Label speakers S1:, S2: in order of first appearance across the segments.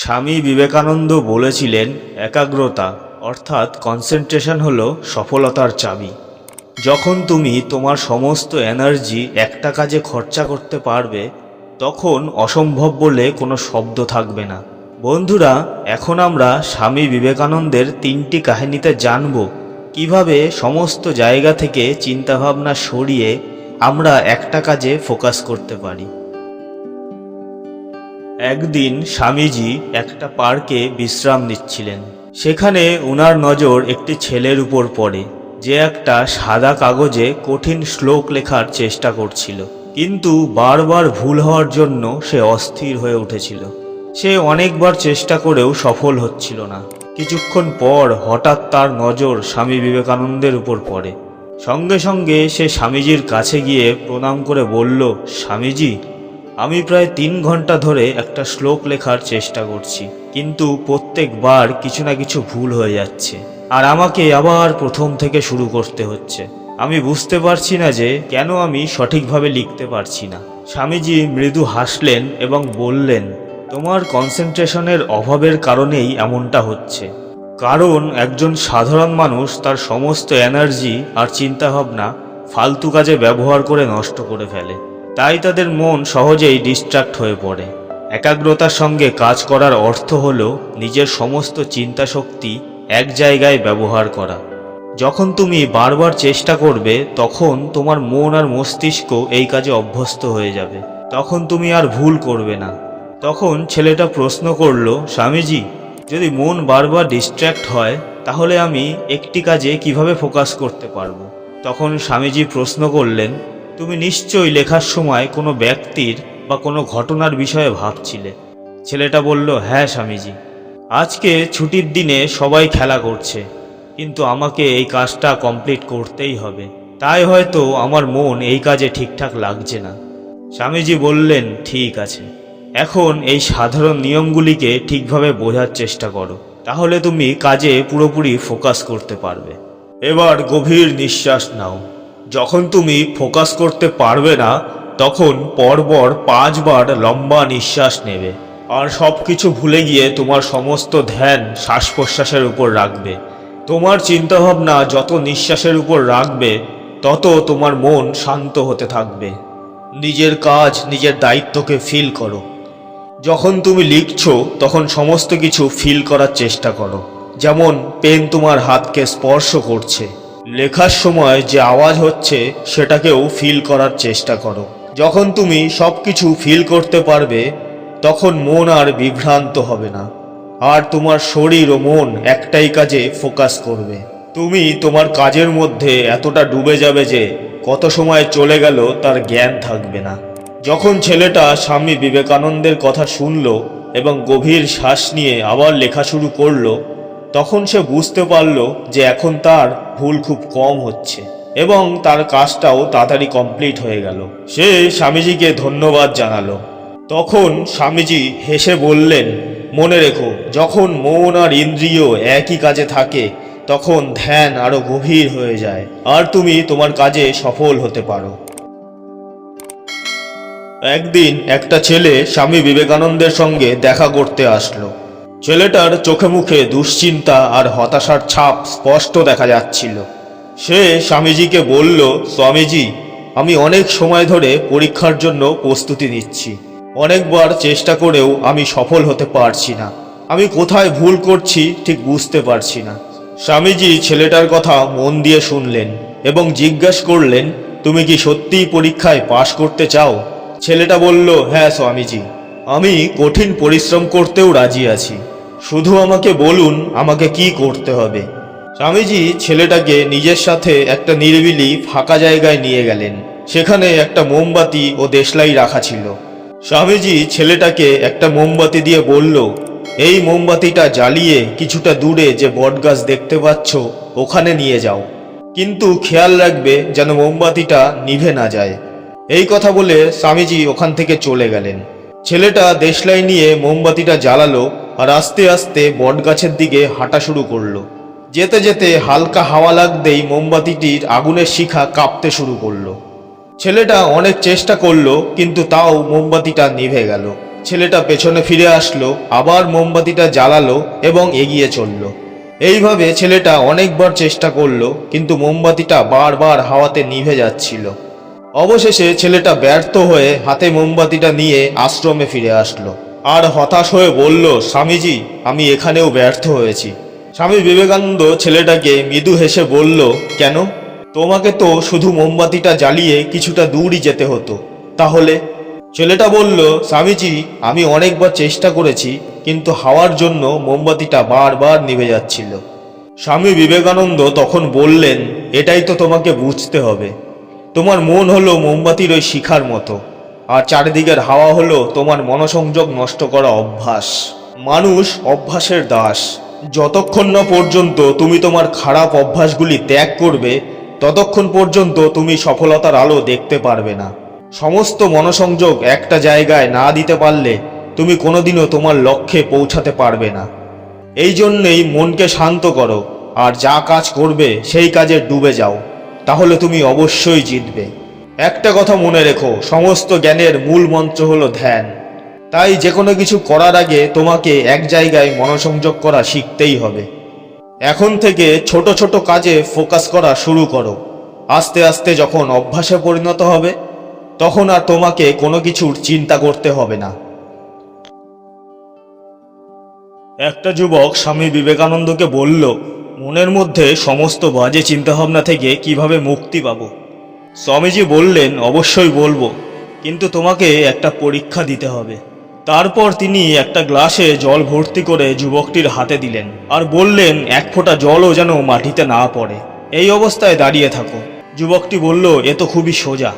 S1: স্বামী বিবেকানন্দ বলেছিলেন, একাগ্রতা অর্থাৎ কনসেন্ট্রেশন হলো সফলতার চাবি। যখন তুমি তোমার সমস্ত এনার্জি একটা কাজে খরচা করতে পারবে, তখন অসম্ভব বলে কোনো শব্দ থাকবে না। বন্ধুরা, এখন আমরা স্বামী বিবেকানন্দের তিনটি কাহিনীতে জানব, কীভাবে সমস্ত জায়গা থেকে চিন্তাভাবনা সরিয়ে আমরা একটা কাজে ফোকাস করতে পারি। একদিন স্বামীজি একটা পার্কে বিশ্রাম নিচ্ছিলেন। সেখানে উনার নজর একটি ছেলের উপর পড়ে, যে একটা সাদা কাগজে কঠিন শ্লোক লেখার চেষ্টা করছিল। কিন্তু বারবার ভুল হওয়ার জন্য সে অস্থির হয়ে উঠেছিল। সে অনেকবার চেষ্টা করেও সফল হচ্ছিল না। কিছুক্ষণ পর হঠাৎ তার নজর স্বামী বিবেকানন্দের উপর পড়ে। সঙ্গে সঙ্গে সে স্বামীজির কাছে গিয়ে প্রণাম করে বলল, স্বামীজি আমি প্রায় তিন ঘণ্টা ধরে একটা শ্লোক লেখার চেষ্টা করছি, কিন্তু প্রত্যেকবার কিছু না কিছু ভুল হয়ে যাচ্ছে। আর আমাকে আবার প্রথম থেকে শুরু করতে হচ্ছে। আমি বুঝতে পারছি না যে কেন আমি সঠিকভাবে লিখতে পারছি না। স্বামীজি মৃদু হাসলেন এবং বললেন, তোমার কনসেন্ট্রেশনের অভাবের কারণেই এমনটা হচ্ছে। কারণ একজন সাধারণ মানুষ তার সমস্ত এনার্জি আর চিন্তাভাবনা ফালতু কাজে ব্যবহার করে নষ্ট করে ফেলে। তাই তাদের মন সহজেই ডিস্ট্রাক্ট হয়ে পড়ে। একাগ্রতার সঙ্গে কাজ করার অর্থ হল নিজের সমস্ত চিন্তা শক্তি এক জায়গায় ব্যবহার করা। যখন তুমি বারবার চেষ্টা করবে, তখন তোমার মন আর মস্তিষ্ক এই কাজে অভ্যস্ত হয়ে যাবে। তখন তুমি আর ভুল করবে না। তখন ছেলেটা প্রশ্ন করল, স্বামীজি, যদি মন বারবার ডিস্ট্র্যাক্ট হয়, তাহলে আমি একটি কাজে কীভাবে ফোকাস করতে পারব? তখন স্বামীজি প্রশ্ন করলেন তুমি নিশ্চয়ই লেখার সময় কোনো ব্যক্তির বা কোনো ঘটনার বিষয়ে ভাবছিলে। ছেলেটা বলল হ্যাঁ স্বামীজি, আজকে ছুটির দিনে সবাই খেলা করছে, কিন্তু আমাকে এই কাজটা কমপ্লিট করতেই হবে। তাই হয়তো আমার মন এই কাজে ঠিকঠাক লাগছে না। স্বামীজি বললেন, ঠিক আছে, এখন এই সাধারণ নিয়মগুলিকে ঠিকভাবে বোঝার চেষ্টা করো, তাহলে তুমি কাজে পুরোপুরি ফোকাস করতে পারবে। এবার গভীর নিঃশ্বাস নাও। যখন তুমি ফোকাস করতে পারবে না, তখন পরপর পাঁচবার লম্বা নিঃশ্বাস নেবে। আর সব কিছু ভুলে গিয়ে তোমার সমস্ত ধ্যান শ্বাস প্রশ্বাসের উপর রাখবে। তোমার চিন্তাভাবনা যত নিঃশ্বাসের উপর রাখবে, তত তোমার মন শান্ত হতে থাকবে। নিজের কাজ, নিজের দায়িত্বকে ফিল করো। যখন তুমি লিখছো, তখন সমস্ত কিছু ফিল করার চেষ্টা করো। যেমন পেন তোমার হাতকে স্পর্শ করছে। লেখার সময় যে আওয়াজ হচ্ছে, সেটাকেও ফিল করার চেষ্টা করো। যখন তুমি সব কিছু ফিল করতে পারবে, তখন মন আর বিভ্রান্ত হবে না। আর তোমার শরীর ও মন একটাই কাজে ফোকাস করবে। তুমি তোমার কাজের মধ্যে এতটা ডুবে যাবে যে, কত সময় চলে গেল তার জ্ঞান থাকবে না। যখন ছেলেটা স্বামী বিবেকানন্দের কথা শুনল এবং গভীর শ্বাস নিয়ে আবার লেখা শুরু করল তখন সে বুঝতে পারল যে এখন তার ভুল খুব কম হচ্ছে এবং তার কাজটাও তাড়াতাড়ি কমপ্লিট হয়ে গেল। সে স্বামীজিকে ধন্যবাদ জানালো। তখন স্বামীজি হেসে বললেন, মনে রেখো, যখন মন আর ইন্দ্রিয় একই কাজে থাকে, তখন ধ্যান আরও গভীর হয়ে যায়, আর তুমি তোমার কাজে সফল হতে পারো। একদিন একটা ছেলে স্বামী বিবেকানন্দের সঙ্গে দেখা করতে আসলো। ছেলেটার চোখে মুখে দুশ্চিন্তা আর হতাশার ছাপ স্পষ্ট দেখা যাচ্ছিল। সে স্বামীজিকে বলল, স্বামীজি, আমি অনেক সময় ধরে পরীক্ষার জন্য প্রস্তুতি নিচ্ছি। অনেকবার চেষ্টা করেও আমি সফল হতে পারছি না। আমি কোথায় ভুল করছি ঠিক বুঝতে পারছি না। স্বামীজি ছেলেটার কথা মন দিয়ে শুনলেন এবং জিজ্ঞাসা করলেন, তুমি কি সত্যিই পরীক্ষায় পাশ করতে চাও? ছেলেটা বলল হ্যাঁ স্বামীজি, আমি কঠিন পরিশ্রম করতেও রাজি আছি। শুধু আমাকে বলুন, আমাকে কি করতে হবে। স্বামীজি ছেলেটাকে নিজের সাথে একটা নিরিবিলি ফাঁকা জায়গায় নিয়ে গেলেন। সেখানে একটা মোমবাতি ও দেশলাই রাখা ছিল। স্বামীজি ছেলেটাকে একটা মোমবাতি দিয়ে বলল, এই মোমবাতিটা জ্বালিয়ে কিছুটা দূরে যে বটগাছ দেখতে পাচ্ছ, ওখানে নিয়ে যাও। কিন্তু খেয়াল রাখবে যেন মোমবাতিটা নিভে না যায়। এই কথা বলে স্বামীজি ওখান থেকে চলে গেলেন। ছেলেটা দেশলাই নিয়ে মোমবাতিটা জ্বালালো আর আস্তে আস্তে বটগাছের দিকে হাঁটা শুরু করল। যেতে যেতে হালকা হাওয়া লাগতেই মোমবাতিটির আগুনের শিখা কাঁপতে শুরু করল। ছেলেটা অনেক চেষ্টা করল, কিন্তু তাও মোমবাতিটা নিভে গেল। ছেলেটা পেছনে ফিরে আসলো, আবার মোমবাতিটা জ্বালালো এবং এগিয়ে চলল। এইভাবে ছেলেটা অনেকবার চেষ্টা করল, কিন্তু মোমবাতিটা বারবার হাওয়াতে নিভে যাচ্ছিল। অবশেষে ছেলেটা ব্যর্থ হয়ে হাতে মোমবাতিটা নিয়ে আশ্রমে ফিরে আসলো। আর হতাশ হয়ে বলল, স্বামীজি, আমি এখানেও ব্যর্থ হয়েছি। স্বামী বিবেকানন্দ ছেলেটাকে মৃদু হেসে বলল, কেন? তোমাকে তো শুধু মোমবাতিটা জ্বালিয়ে কিছুটা দূরই যেতে হতো। তাহলে? ছেলেটা বলল, স্বামীজি, আমি অনেকবার চেষ্টা করেছি, কিন্তু হাওয়ার জন্য মোমবাতিটা বারবার নিভে যাচ্ছিল। স্বামী বিবেকানন্দ তখন বললেন, এটাই তো তোমাকে বুঝতে হবে। তোমার মন হলো মোমবাতির ওই শিখার মতো, আর চারিদিকের হাওয়া হলো তোমার মনসংযোগ নষ্ট করা অভ্যাস। মানুষ অভ্যাসের দাস। যতক্ষণ না পর্যন্ত তুমি তোমার খারাপ অভ্যাসগুলি ত্যাগ করবে, ততক্ষণ পর্যন্ত তুমি সফলতার আলো দেখতে পারবে না। সমস্ত মনসংযোগ একটা জায়গায় না দিতে পারলে তুমি কোনোদিনও তোমার লক্ষ্যে পৌঁছাতে পারবে না। এই জন্যেই মনকে শান্ত করো, আর যা কাজ করবে সেই কাজে ডুবে যাও। তাহলে তুমি অবশ্যই জিতবে। একটা কথা মনে রেখো, সমস্ত জ্ঞানের মূল মন্ত্র হলো ধ্যান। তাই যে কোনো কিছু করার আগে তোমাকে এক জায়গায় মনোসংযোগ করা শিখতেই হবে। এখন থেকে ছোট ছোট কাজে ফোকাস করা শুরু করো। আস্তে আস্তে যখন অভ্যাসে পরিণত হবে, তখন আর তোমাকে কোনো কিছুর চিন্তা করতে হবে না। একটা যুবক স্বামী বিবেকানন্দকে বলল মনের মধ্যে সমস্ত বাজে চিন্তাভাবনা থেকে কীভাবে মুক্তি পাবো? স্বামীজি বললেন, অবশ্যই বলব, কিন্তু তোমাকে একটা পরীক্ষা দিতে হবে। তারপর তিনি একটা গ্লাসে জল ভর্তি করে যুবকটির হাতে দিলেন আর বললেন, এক ফোঁটা জলও যেন মাটিতে না পড়ে। এই অবস্থায় দাঁড়িয়ে থাকো। যুবকটি বলল, এ তো খুবই সোজা।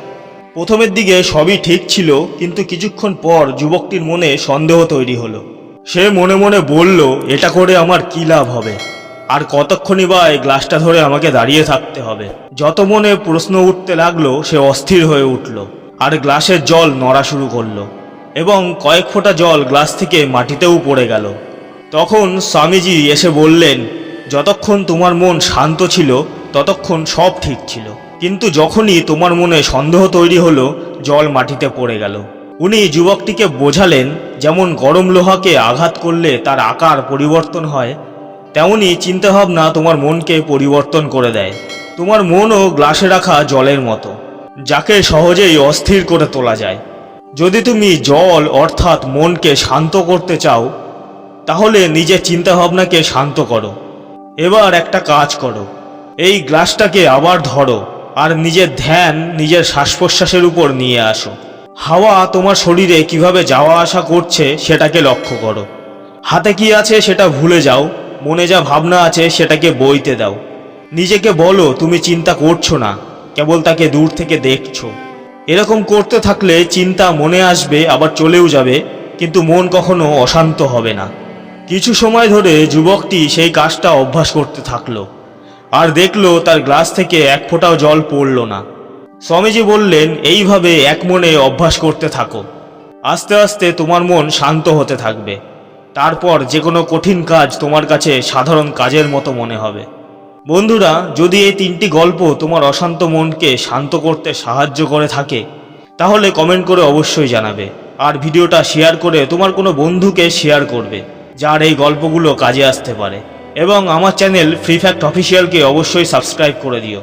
S1: প্রথমের দিকে সবই ঠিক ছিল, কিন্তু কিছুক্ষণ পর যুবকটির মনে সন্দেহ তৈরি হলো। সে মনে মনে বলল, এটা করে আমার কি লাভ হবে? আর কতক্ষণই বা এই গ্লাসটা ধরে আমাকে দাঁড়িয়ে থাকতে হবে? যত মনে প্রশ্ন উঠতে লাগল, সে অস্থির হয়ে উঠল আর গ্লাসের জল নড়া শুরু করল এবং কয়েক ফোঁটা জল গ্লাস থেকে মাটিতেও পড়ে গেল। তখন স্বামীজি এসে বললেন, যতক্ষণ তোমার মন শান্ত ছিল, ততক্ষণ সব ঠিক ছিল। কিন্তু যখনই তোমার মনে সন্দেহ তৈরি হলো, জল মাটিতে পড়ে গেল। উনি যুবকটিকে বোঝালেন, যেমন গরম লোহাকে আঘাত করলে তার আকার পরিবর্তন হয় তেমনি চিন্তাভাবনা তোমার মনকে পরিবর্তন করে দেয়। তোমার মনও গ্লাসে রাখা জলের মতো, যাকে সহজেই অস্থির করে তোলা যায়। যদি তুমি জল অর্থাৎ মনকে শান্ত করতে চাও, তাহলে নিজের চিন্তাভাবনাকে শান্ত করো। এবার একটা কাজ করো, এই গ্লাসটাকে আবার ধরো আর নিজের ধ্যান নিজের শ্বাস প্রশ্বাসের উপর নিয়ে আসো। হাওয়া তোমার শরীরে কীভাবে যাওয়া আসা করছে সেটাকে লক্ষ্য করো। হাতে কি আছে সেটা ভুলে যাও মনে যা ভাবনা আছে সেটাকে বইতে দাও। নিজেকে বলো, তুমি চিন্তা করছ না, কেবল তাকে দূর থেকে দেখছ। এরকম করতে থাকলে চিন্তা মনে আসবে, আবার চলেও যাবে, কিন্তু মন কখনো অশান্ত হবে না। কিছু সময় ধরে যুবকটি সেই কাজটা অভ্যাস করতে থাকল, আর দেখল তার গ্লাস থেকে এক ফোঁটাও জল পড়ল না। স্বামীজি বললেন, এইভাবে এক মনে অভ্যাস করতে থাকো। আস্তে আস্তে তোমার মন শান্ত হতে থাকবে। তারপর যে কোনো কঠিন কাজ তোমার কাছে সাধারণ কাজের মতো মনে হবে। বন্ধুরা, যদি এই তিনটি গল্প তোমার অশান্ত মনকে শান্ত করতে সাহায্য করে থাকে, তাহলে কমেন্ট করে অবশ্যই জানাবে। আর ভিডিওটা শেয়ার করে তোমার কোনো বন্ধুকে শেয়ার করবে, যার এই গল্পগুলো কাজে আসতে পারে। এবং আমার চ্যানেল ফ্রি ফ্যাক্ট অফিসিয়ালকে অবশ্যই সাবস্ক্রাইব করে দিও।